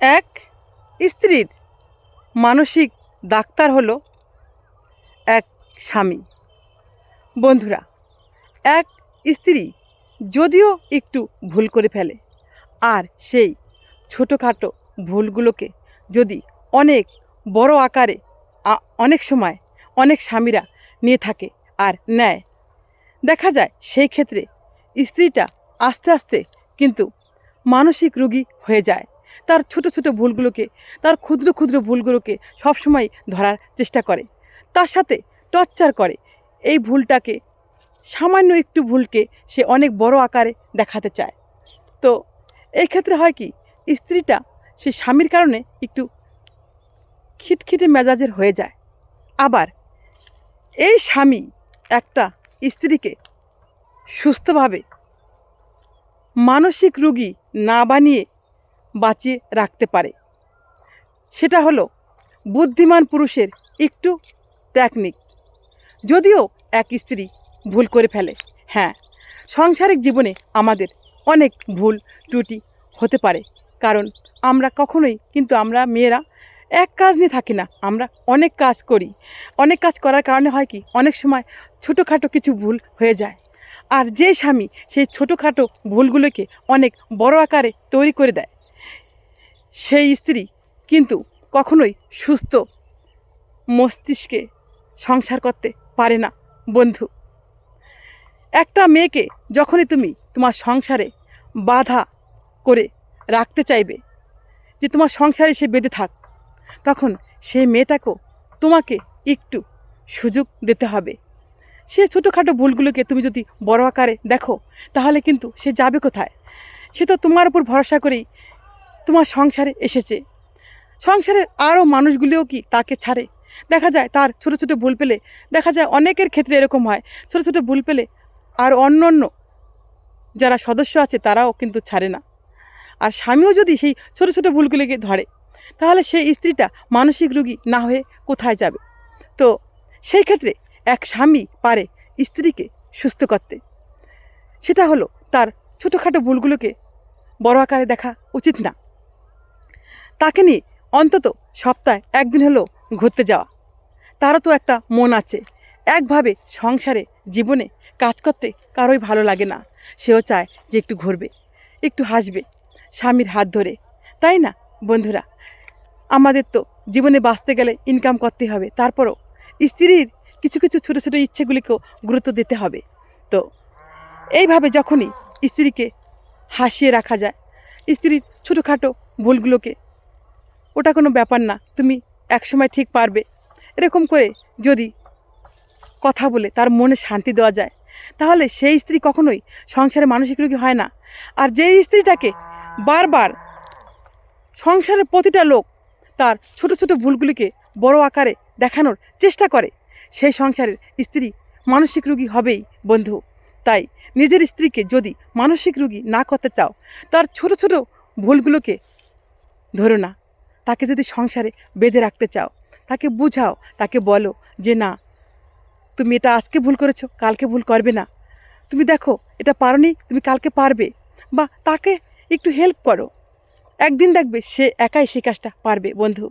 এক স্ত্রীর মানসিক ডাক্তার হলো এক স্বামী। বন্ধুরা, এক স্ত্রী যদিও একটু ভুল করে ফেলে, আর সেই ছোটোখাটো ভুলগুলোকে যদি অনেক বড় আকারে অনেক সময় অনেক স্বামীরা নিয়ে থাকে আর নেয়, দেখা যায় সেই ক্ষেত্রে স্ত্রীটা আস্তে আস্তে কিন্তু মানসিক রুগী হয়ে যায়। তার ছোট ছোট ভুলগুলোকে, তার ক্ষুদ্র ক্ষুদ্র ভুলগুলোকে সবসময় ধরার চেষ্টা করে। তার সাথে টর্চার করে। এই ভুলটাকে, সামান্য একটু ভুলকে সে অনেক বড় আকারে দেখাতে চায়। তো এই ক্ষেত্রে হয় কি, স্ত্রীটা সে স্বামীর কারণে একটু খিটখিটে মেজাজের হয়ে যায়। আবার এই স্বামী একটা স্ত্রীকে সুস্থভাবে মানসিক রোগী না বানিয়ে বাঁচিয়ে রাখতে পারে। সেটা হলো বুদ্ধিমান পুরুষের একটু টেকনিক যদিও এক স্ত্রী ভুল করে ফেলে। হ্যাঁ সাংসারিক জীবনে আমাদের অনেক ভুল ত্রুটি হতে পারে। কারণ আমরা কখনোই কিন্তু আমরা মেয়েরা এক কাজ নিয়ে থাকি না, আমরা অনেক কাজ করি। অনেক কাজ করার কারণে হয় কি, অনেক সময় ছোটোখাটো কিছু ভুল হয়ে যায়। আর যে স্বামী সেই ছোটোখাটো ভুলগুলোকে অনেক বড় আকারে তৈরি করে দেয়। সেই স্ত্রী কিন্তু কখনোই সুস্থ মস্তিষ্কে সংসার করতে পারে না, বন্ধু। একটা মেয়েকে যখনই তুমি তোমার সংসারে বাধা করে রাখতে চাইবে, যে তোমার সংসারে সে বেঁধে থাক, তখন সেই মেয়েটাকেও তোমাকে একটু সুযোগ দিতে হবে। সে ছোটোখাটো ভুলগুলোকে তুমি যদি বড় আকারে দেখো, তাহলে কিন্তু সে যাবে কোথায়? সে তো তোমার উপর ভরসা করেই তোমার সংসারে এসেছে। সংসারের আরও মানুষগুলিও কি তাকে ছাড়ে? দেখা যায় তার ছোটো ছোটো ভুল পেলে, দেখা যায় অনেকের ক্ষেত্রে এরকম হয়, ছোটো ছোটো ভুল পেলে আর অন্য অন্য যারা সদস্য আছে তারাও কিন্তু ছাড়ে না। আর স্বামীও যদি সেই ছোটো ছোটো ভুলগুলিকে ধরে, তাহলে সেই স্ত্রীটা মানসিক রোগী না হয়ে কোথায় যাবে? তো সেই ক্ষেত্রে এক স্বামী পারে স্ত্রীকে সুস্থ করতে। সেটা হলো তার ছোটোখাটো ভুলগুলোকে বড় আকারে দেখা উচিত না। তাকে নিয়ে অন্তত সপ্তাহে একদিন হলেও ঘুরতে যাওয়া। তারও তো একটা মন আছে। একভাবে সংসারে, জীবনে কাজ করতে কারোই ভালো লাগে না। সেও চায় যে একটু ঘুরবে, একটু হাসবে, স্বামীর হাত ধরে। তাই না, বন্ধুরা? আমাদের তো জীবনে বাঁচতে গেলে ইনকাম করতে হবে। তারপরও স্ত্রীর কিছু কিছু ছোটো ছোটো ইচ্ছেগুলিকেও গুরুত্ব দিতে হবে। তো এইভাবে যখনই স্ত্রীকে হাসিয়ে রাখা যায়, স্ত্রীর ছোটোখাটো ভুলগুলোকে ওটা কোনো ব্যাপার না, তুমি একসময় ঠিক পারবে। এরকম করে যদি কথা বলে তার মনে শান্তি দেওয়া যায়, তাহলে সেই স্ত্রী কখনোই সংসারে মানসিক রোগী হয় না। আর যেই স্ত্রীটাকে বারবার সংসারের প্রতিটা লোক তার ছোট ছোট ভুলগুলিকে বড় আকারে দেখানোর চেষ্টা করে, সেই সংসারের স্ত্রী মানসিক রোগী হবেই বন্ধু। তাই নিজের স্ত্রীকে যদি মানসিক রোগী না করতে চাও, তার ছোট ছোট ভুলগুলোকে ধরো না। তাকে যদি সংসারে বেঁধে রাখতে চাও, তাকে বুঝাও, তাকে বলো যে না, তুমি এটা আজকে ভুল করেছ, কালকে ভুল করবে না। তুমি দেখো, এটা পারো তুমি কালকে পারবে। বা তাকে একটু হেল্প করো। একদিন দেখবে সে একাই সেই কাজটা পারবে, বন্ধু।